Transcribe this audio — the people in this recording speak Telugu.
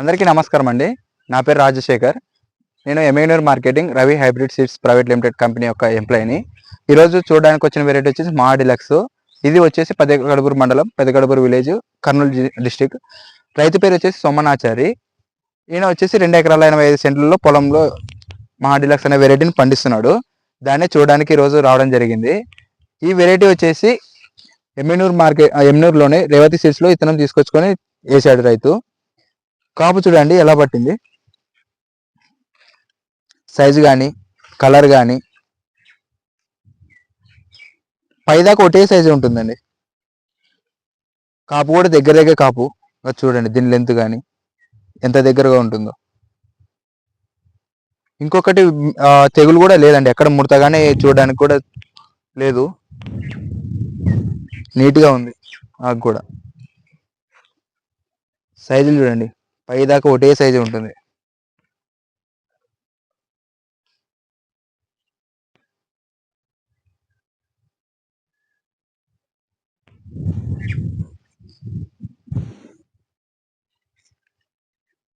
అందరికీ నమస్కారం అండి. నా పేరు రాజశేఖర్. నేను ఎమ్యూనర్ marketing Ravi hybrid seeds private limited company యొక్క ఎంప్లాయీని. ఈరోజు చూడడానికి వచ్చిన వెరైటీ వచ్చేసి మా డిలక్స్. ఇది వచ్చేసి పెద్దగడబూరు మండలం పెద్దగడబూరు విలేజ్ కర్నూలు డిస్టిక్. రైతు పేరు వచ్చేసి సోమనాచారి. ఈయన వచ్చేసి రెండు ఎకరాల ఎనభై ఐదు సెంట్లలో పొలంలో మా డిలక్స్ అనే వెరైటీని పండిస్తున్నాడు. దాన్ని చూడడానికి ఈరోజు రావడం జరిగింది. ఈ వెరైటీ వచ్చేసి ఎమ్మెనూరు మార్కెట్ ఎమ్మెనూరులోనే రేవతి సీడ్స్లో ఇతనం తీసుకొచ్చుకొని వేసాడు రైతు. కాపు చూడండి ఎలా పట్టింది? సైజు కానీ కలర్ కానీ పైదాకా ఒకటే సైజు ఉంటుందండి. కాపు కూడా దగ్గర దగ్గర కాపు. చూడండి దీని లెంత్ కానీ ఎంత దగ్గరగా ఉంటుందో. ఇంకొకటి తెగులు కూడా లేదండి. ఎక్కడ ముడతగానే చూడడానికి కూడా లేదు. నీట్గా ఉంది ఆకు కూడా. సైజులు చూడండి. పైదాకా ఒకటే సైజు ఉంటుంది.